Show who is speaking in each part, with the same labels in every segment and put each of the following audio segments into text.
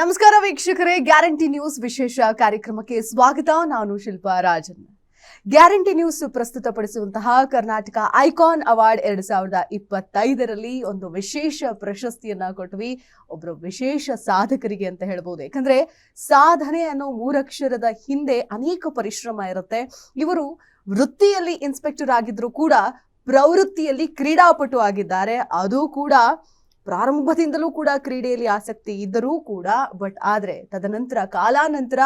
Speaker 1: ನಮಸ್ಕಾರ ವೀಕ್ಷಕರೇ, guarantee news ವಿಶೇಷ ಕಾರ್ಯಕ್ರಮಕ್ಕೆ ಸ್ವಾಗತ. ನಾನು ಶಿಲ್ಪಾ ರಾಜನ್ ಗ್ಯಾರಂಟಿ ನ್ಯೂಸ್ ಪ್ರಸ್ತುತಪಡಿಸುವಂತಹ ಕರ್ನಾಟಕ ಐಕಾನ್ ಅವಾರ್ಡ್ ಎರಡ್ ಸಾವಿರದ ಇಪ್ಪತ್ತೈದರಲ್ಲಿ ಒಂದು ವಿಶೇಷ ಪ್ರಶಸ್ತಿಯನ್ನ ಕೊಟ್ವಿ. ಒಬ್ರು ವಿಶೇಷ ಸಾಧಕರಿಗೆ ಅಂತ ಹೇಳ್ಬೋದು. ಯಾಕಂದ್ರೆ ಸಾಧನೆ ಅನ್ನೋ ಮೂರಕ್ಷರದ ಹಿಂದೆ ಅನೇಕ ಪರಿಶ್ರಮ ಇರುತ್ತೆ. ಇವರು ವೃತ್ತಿಯಲ್ಲಿ ಇನ್ಸ್ಪೆಕ್ಟರ್ ಆಗಿದ್ರು ಕೂಡ ಪ್ರವೃತ್ತಿಯಲ್ಲಿ ಕ್ರೀಡಾಪಟು ಆಗಿದ್ದಾರೆ. ಅದು ಕೂಡ ಪ್ರಾರಂಭದಿಂದಲೂ ಕೂಡ ಕ್ರೀಡೆಯಲ್ಲಿ ಆಸಕ್ತಿ ಇದ್ದರೂ ಕೂಡ, ಬಟ್ ಆದ್ರೆ ತದನಂತರ, ಕಾಲಾನಂತರ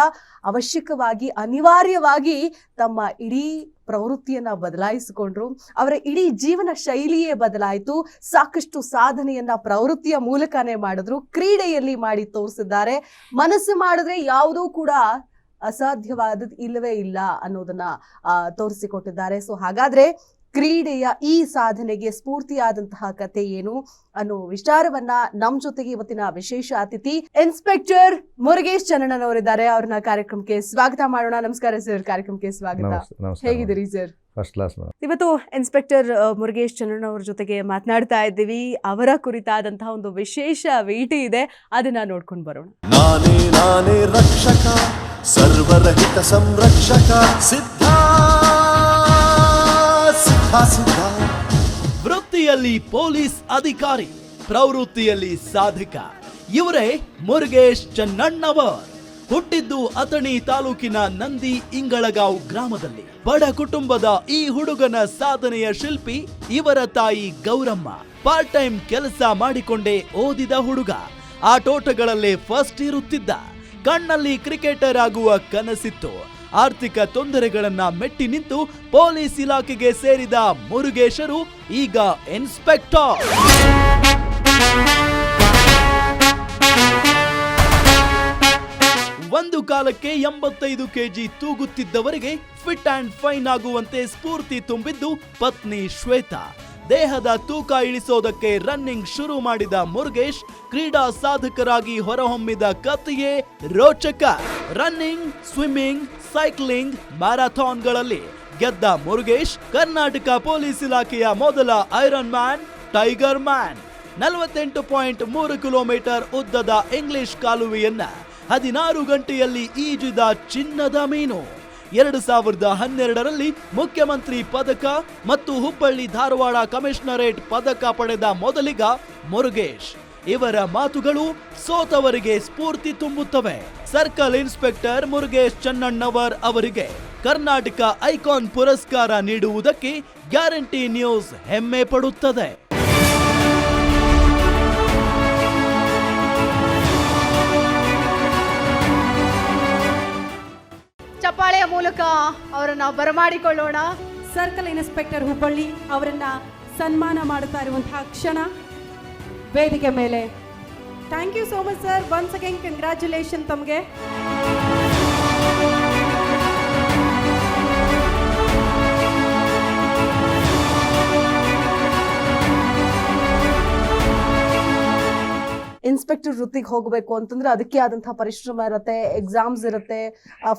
Speaker 1: ಅವಶ್ಯಕವಾಗಿ, ಅನಿವಾರ್ಯವಾಗಿ ತಮ್ಮ ಇಡೀ ಪ್ರವೃತ್ತಿಯನ್ನ ಬದಲಾಯಿಸಿಕೊಂಡ್ರು. ಅವರ ಇಡೀ ಜೀವನ ಶೈಲಿಯೇ ಬದಲಾಯಿತು. ಸಾಕಷ್ಟು ಸಾಧನೆಯನ್ನ ಪ್ರವೃತ್ತಿಯ ಮೂಲಕನೇ ಮಾಡಿದ್ರು. ಕ್ರೀಡೆಯಲ್ಲಿ ಮಾಡಿ ತೋರಿಸಿದ್ದಾರೆ. ಮನಸ್ಸು ಮಾಡಿದ್ರೆ ಯಾವುದೂ ಕೂಡ ಅಸಾಧ್ಯವಾದದ್ದು ಇಲ್ಲವೇ ಇಲ್ಲ ಅನ್ನೋದನ್ನ ತೋರಿಸಿಕೊಟ್ಟಿದ್ದಾರೆ. ಸೊ ಹಾಗಾದ್ರೆ ಕ್ರೀಡೆಯ ಈ ಸಾಧನೆಗೆ ಸ್ಫೂರ್ತಿಯಾದಂತಹ ಕತೆ ಏನು ಅನ್ನೋ ವಿಚಾರವನ್ನ ನಮ್ ಜೊತೆಗೆ ಇವತ್ತಿನ ವಿಶೇಷ ಅತಿಥಿ ಇನ್ಸ್ಪೆಕ್ಟರ್ ಮುರುಗೇಶ್ ಚನ್ನಣ್ಣನ್ ಅವರಿದ್ದಾರೆ. ಅವ್ರನ್ನ ಕಾರ್ಯಕ್ರಮಕ್ಕೆ ಸ್ವಾಗತ ಮಾಡೋಣ. ನಮಸ್ಕಾರ ಸರ್. ಕಾರ್ಯಕ್ರಮಕ್ಕೆ ಸ್ವಾಗತ. ಹೇಗಿದ್ದೀರಿ ಸರ್?
Speaker 2: First class madam.
Speaker 1: ಇವತ್ತು ಇನ್ಸ್ಪೆಕ್ಟರ್ ಮುರುಗೇಶ್ ಚಂದ್ರಣ್ಣ ಅವ್ರ ಜೊತೆಗೆ ಮಾತನಾಡ್ತಾ ಇದ್ದೀವಿ. ಅವರ ಕುರಿತಾದಂತಹ ಒಂದು ವಿಶೇಷ ವೇಟಿ ಇದೆ. ಅದನ್ನ ನೋಡ್ಕೊಂಡು ಬರೋಣ.
Speaker 3: ನಾನೇ ನಾನೇ ರಕ್ಷಕ ಸರ್ವರಹಿತ ಸಂರಕ್ಷಕ ಸಿದ್ಧ
Speaker 4: ವೃತ್ತಿಯಲ್ಲಿ ಪೊಲೀಸ್ ಅಧಿಕಾರಿ, ಪ್ರವೃತ್ತಿಯಲ್ಲಿ ಸಾಧಕ. ಇವರೇ ಮುರುಗೇಶ್ ಚನ್ನಣ್ಣವರ್. ಹುಟ್ಟಿದ್ದು ಅಥಣಿ ತಾಲೂಕಿನ ನಂದಿ ಇಂಗಳಗಾಂವ್ ಗ್ರಾಮದಲ್ಲಿ. ಬಡ ಕುಟುಂಬದ ಈ ಹುಡುಗನ ಸಾಧನೆಯ ಶಿಲ್ಪಿ ಇವರ ತಾಯಿ ಗೌರಮ್ಮ. ಪಾರ್ಟ್ ಟೈಮ್ ಕೆಲಸ ಮಾಡಿಕೊಂಡೇ ಓದಿದ ಹುಡುಗ. ಆಟೋಟಗಳಲ್ಲೇ ಫಸ್ಟ್ ಇರುತ್ತಿದ್ದ. ಕಣ್ಣಲ್ಲಿ ಕ್ರಿಕೆಟರ್ ಆಗುವ ಕನಸಿತ್ತು. ಆರ್ಥಿಕ ತೊಂದರೆಗಳನ್ನ ಮೆಟ್ಟಿ ನಿಂತು ಪೊಲೀಸ್ ಇಲಾಖೆಗೆ ಸೇರಿದ ಮುರುಗೇಶರು ಈಗ ಇನ್ಸ್ಪೆಕ್ಟರ್. ಒಂದು ಕಾಲಕ್ಕೆ ಎಂಬತ್ತೈದು ಕೆಜಿ ತೂಗುತ್ತಿದ್ದವರಿಗೆ ಫಿಟ್ ಅಂಡ್ ಫೈನ್ ಆಗುವಂತೆ ಸ್ಫೂರ್ತಿ ತುಂಬಿದ್ದು ಪತ್ನಿ ಶ್ವೇತಾ. ದೇಹದ ತೂಕ ಇಳಿಸೋದಕ್ಕೆ ರನ್ನಿಂಗ್ ಶುರು ಮಾಡಿದ ಮುರುಗೇಶ್ ಕ್ರೀಡಾ ಸಾಧಕರಾಗಿ ಹೊರಹೊಮ್ಮಿದ ಕಥೆಯೇ ರೋಚಕ. ರನ್ನಿಂಗ್ ಸ್ವಿಮ್ಮಿಂಗ್ ಸೈಕ್ಲಿಂಗ್ ಮ್ಯಾರಥಾನ್ಗಳಲ್ಲಿ ಗೆದ್ದ ಮುರುಗೇಶ್ ಕರ್ನಾಟಕ ಪೊಲೀಸ್ ಇಲಾಖೆಯ ಮೊದಲ ಐರನ್ ಮ್ಯಾನ್ ಟೈಗರ್ ಮ್ಯಾನ್ ನಲವತ್ತೆಂಟು ಪಾಯಿಂಟ್ ಮೂರು ಕಿಲೋಮೀಟರ್ ಉದ್ದದ ಇಂಗ್ಲಿಷ್ ಕಾಲುವೆಯನ್ನ ಹದಿನಾರು ಗಂಟೆಯಲ್ಲಿ ಈಜಿದ ಚಿನ್ನದ ಮೀನು. ಎರಡು ಸಾವಿರದ ಹನ್ನೆರಡರಲ್ಲಿ ಮುಖ್ಯಮಂತ್ರಿ ಪದಕ ಮತ್ತು ಹುಬ್ಬಳ್ಳಿ ಧಾರವಾಡ ಕಮಿಷನರೇಟ್ ಪದಕ ಪಡೆದ ಮೊದಲಿಗ ಮುರುಗೇಶ್. ಇವರ ಮಾತುಗಳು ಸೋತವರಿಗೆ ಸ್ಫೂರ್ತಿ ತುಂಬುತ್ತವೆ. ಸರ್ಕಲ್ ಇನ್ಸ್ಪೆಕ್ಟರ್ ಮುರುಗೇಶ್ ಚನ್ನಣ್ಣವರ್ ಅವರಿಗೆ ಕರ್ನಾಟಕ ಐಕಾನ್ ಪುರಸ್ಕಾರ ನೀಡುವುದಕ್ಕೆ ಗ್ಯಾರಂಟಿ ನ್ಯೂಸ್ ಹೆಮ್ಮೆ ಪಡುತ್ತದೆ.
Speaker 1: ಅವರನ್ನ ಬರಮಾಡಿಕೊಳ್ಳೋಣ.
Speaker 5: ಸರ್ಕಲ್ ಇನ್ಸ್ಪೆಕ್ಟರ್ ಹುಬ್ಬಳ್ಳಿ ಅವರನ್ನ ಸನ್ಮಾನ ಮಾಡುತ್ತಾ ಇರುವಂತಹ ಕ್ಷಣ ವೇದಿಕೆ ಮೇಲೆ. Thank you so much sir. Once again congratulation ತಮಗೆ.
Speaker 1: ಇನ್ಸ್ಪೆಕ್ಟರ್ ವೃತ್ತಿಗೆ ಹೋಗಬೇಕು ಅಂತಂದ್ರೆ ಅದಕ್ಕೆ ಆದಂತಹ ಪರಿಶ್ರಮ ಇರುತ್ತೆ ಎಕ್ಸಾಮ್ಸ್ ಇರುತ್ತೆ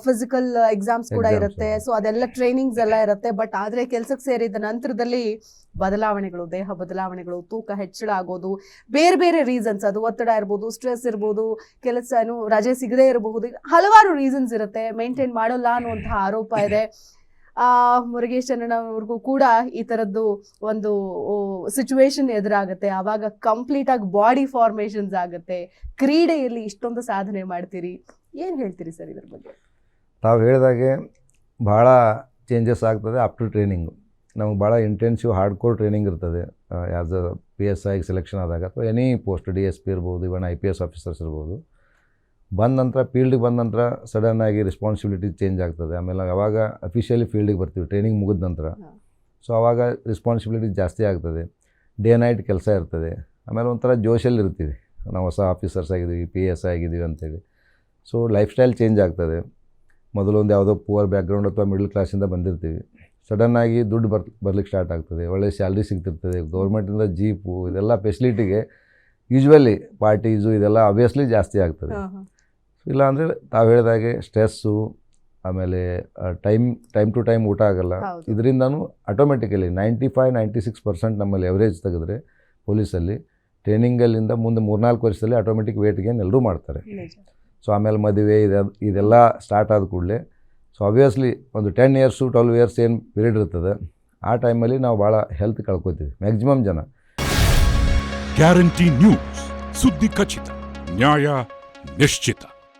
Speaker 1: ಫಿಸಿಕಲ್ ಎಕ್ಸಾಮ್ಸ್ ಕೂಡ ಇರುತ್ತೆ. ಸೊ ಅದೆಲ್ಲ ಟ್ರೈನಿಂಗ್ಸ್ ಎಲ್ಲ ಇರುತ್ತೆ. ಬಟ್ ಆದ್ರೆ ಕೆಲ್ಸಕ್ಕೆ ಸೇರಿದ ನಂತರದಲ್ಲಿ ಬದಲಾವಣೆಗಳು ದೇಹ ಬದಲಾವಣೆಗಳು ತೂಕ ಹೆಚ್ಚಳ ಆಗೋದು ಬೇರೆ ಬೇರೆ ರೀಸನ್ಸ್ ಅದು ಒತ್ತಡ ಇರ್ಬೋದು ಸ್ಟ್ರೆಸ್ ಇರ್ಬೋದು ಕೆಲಸ ರಜೆ ಸಿಗದೇ ಇರಬಹುದು ಹಲವಾರು ರೀಸನ್ಸ್ ಇರುತ್ತೆ. ಮೇಂಟೈನ್ ಮಾಡೋಲ್ಲ ಅನ್ನುವಂತಹ ಆರೋಪ ಇದೆ. ಆ ಮುರುಗೇಶ್ ಕೂಡ ಈ ತರದ್ದು ಒಂದು ಸಿಚುವೇಶನ್ ಎದುರಾಗುತ್ತೆ. ಆವಾಗ ಕಂಪ್ಲೀಟ್ ಆಗಿ ಬಾಡಿ ಫಾರ್ಮೇಶನ್ಸ್ ಆಗುತ್ತೆ. ಕ್ರೀಡೆಯಲ್ಲಿ ಇಷ್ಟೊಂದು ಸಾಧನೆ ಮಾಡ್ತೀರಿ. ಏನ್ ಹೇಳ್ತೀರಿ ಸರ್ ಇದ್ರ ಬಗ್ಗೆ?
Speaker 2: ತಾವು ಹೇಳಿದಾಗೆ ಭಾಳ ಚೇಂಜಸ್ ಆಗ್ತದೆ ಅಪ್ ಟು ಟ್ರೈನಿಂಗು ನಮಗೆ ಭಾಳ ಇಂಟೆನ್ಸಿವ್ ಹಾರ್ಡ್ ಕೋರ್ ಟ್ರೈನಿಂಗ್ ಇರ್ತದೆ ಆ್ಯಸ್ ಅ ಪಿ ಎಸ್ ಐಗೆ ಸೆಲೆಕ್ಷನ್ ಆದಾಗ ಅಥವಾ any post D S P ಇರ್ಬೋದು even I P S officers ಇರ್ಬೋದು. ಬಂದ ನಂತರ ಫೀಲ್ಡಿಗೆ ಬಂದ ನಂತರ ಸಡನ್ನಾಗಿ ರೆಸ್ಪಾನ್ಸಿಬಿಲಿಟಿ ಚೇಂಜ್ ಆಗ್ತದೆ. ಆಮೇಲೆ ಅವಾಗ ಅಫಿಷಿಯಲಿ ಫೀಲ್ಡಿಗೆ ಬರ್ತೀವಿ ಟ್ರೈನಿಂಗ್ ಮುಗಿದ ನಂತರ. ಸೊ ಅವಾಗ ರೆಸ್ಪಾನ್ಸಿಬಿಲಿಟಿ ಜಾಸ್ತಿ ಆಗ್ತದೆ. ಡೇ ನೈಟ್ ಕೆಲಸ ಇರ್ತದೆ. ಆಮೇಲೆ ಒಂಥರ ಜೋಶಲ್ಲಿ ಇರ್ತೀವಿ. ನಾವು ಹೊಸ ಆಫೀಸರ್ಸ್ ಆಗಿದ್ದೀವಿ ಪಿ ಎಸ್ ಆಗಿದ್ದೀವಿ ಅಂತೇಳಿ. ಸೊ ಲೈಫ್ ಸ್ಟೈಲ್ ಚೇಂಜ್ ಆಗ್ತದೆ ಮೊದಲೊಂದು ಯಾವುದೋ ಪುವರ್ ಬ್ಯಾಕ್ಗ್ರೌಂಡ್ ಅಥವಾ ಮಿಡ್ಲ್ ಕ್ಲಾಸಿಂದ ಬಂದಿರ್ತೀವಿ. ಸಡನ್ನಾಗಿ ದುಡ್ಡು ಬರ್ ಬರ್ಲಿಕ್ಕೆ ಸ್ಟಾರ್ಟ್ ಆಗ್ತದೆ. ಒಳ್ಳೆ ಸ್ಯಾಲ್ರಿ ಸಿಗ್ತಿರ್ತದೆ. ಗೌರ್ಮೆಂಟಿಂದ ಜೀಪು ಇದೆಲ್ಲ ಫೆಸಿಲಿಟಿಗೆ ಯೂಶ್ವಲಿ ಪಾರ್ಟೀಸು ಇದೆಲ್ಲ ಅಬ್ವಿಯಸ್ಲಿ ಜಾಸ್ತಿ ಆಗ್ತದೆ. ಇಲ್ಲ ಅಂದರೆ ತಾವು ಹೇಳಿದಾಗೆ ಸ್ಟ್ರೆಸ್ಸು ಆಮೇಲೆ ಟೈಮ್ ಟೈಮ್ ಟು ಟೈಮ್ ಊಟ ಆಗಲ್ಲ. ಇದರಿಂದನೂ automatically ninety five ninety six percent ನಮ್ಮಲ್ಲಿ ಎವರೇಜ್ ತೆಗೆದ್ರೆ ಪೊಲೀಸಲ್ಲಿ ಟ್ರೈನಿಂಗಲ್ಲಿಂದ ಮುಂದೆ ಮೂರ್ನಾಲ್ಕು ವರ್ಷದಲ್ಲಿ ಆಟೋಮೆಟಿಕ್ ವೇಟ್ ಗೇನ್ ಎಲ್ಲರೂ ಮಾಡ್ತಾರೆ. ಸೊ ಆಮೇಲೆ ಮದುವೆ ಇದೆ ಇದೆಲ್ಲ ಸ್ಟಾರ್ಟ್ ಆದ ಕೂಡಲೇ ಸೊ ಆಬ್ವಿಯಸ್ಲಿ ಒಂದು ಟೆನ್ ಇಯರ್ಸು ಟ್ವೆಲ್ವ್ ಇಯರ್ಸ್ ಏನು ಪೀರಿಯಡ್ ಇರ್ತದೆ ಆ ಟೈಮಲ್ಲಿ ನಾವು ಭಾಳ ಹೆಲ್ತ್ ಕಳ್ಕೊತೀವಿ ಮ್ಯಾಕ್ಸಿಮಮ್ ಜನ.
Speaker 6: ಗ್ಯಾರಂಟಿ ನ್ಯೂಸ್ ಸುದ್ದಿ ಖಚಿತ ನ್ಯಾಯ ನಿಶ್ಚಿತ.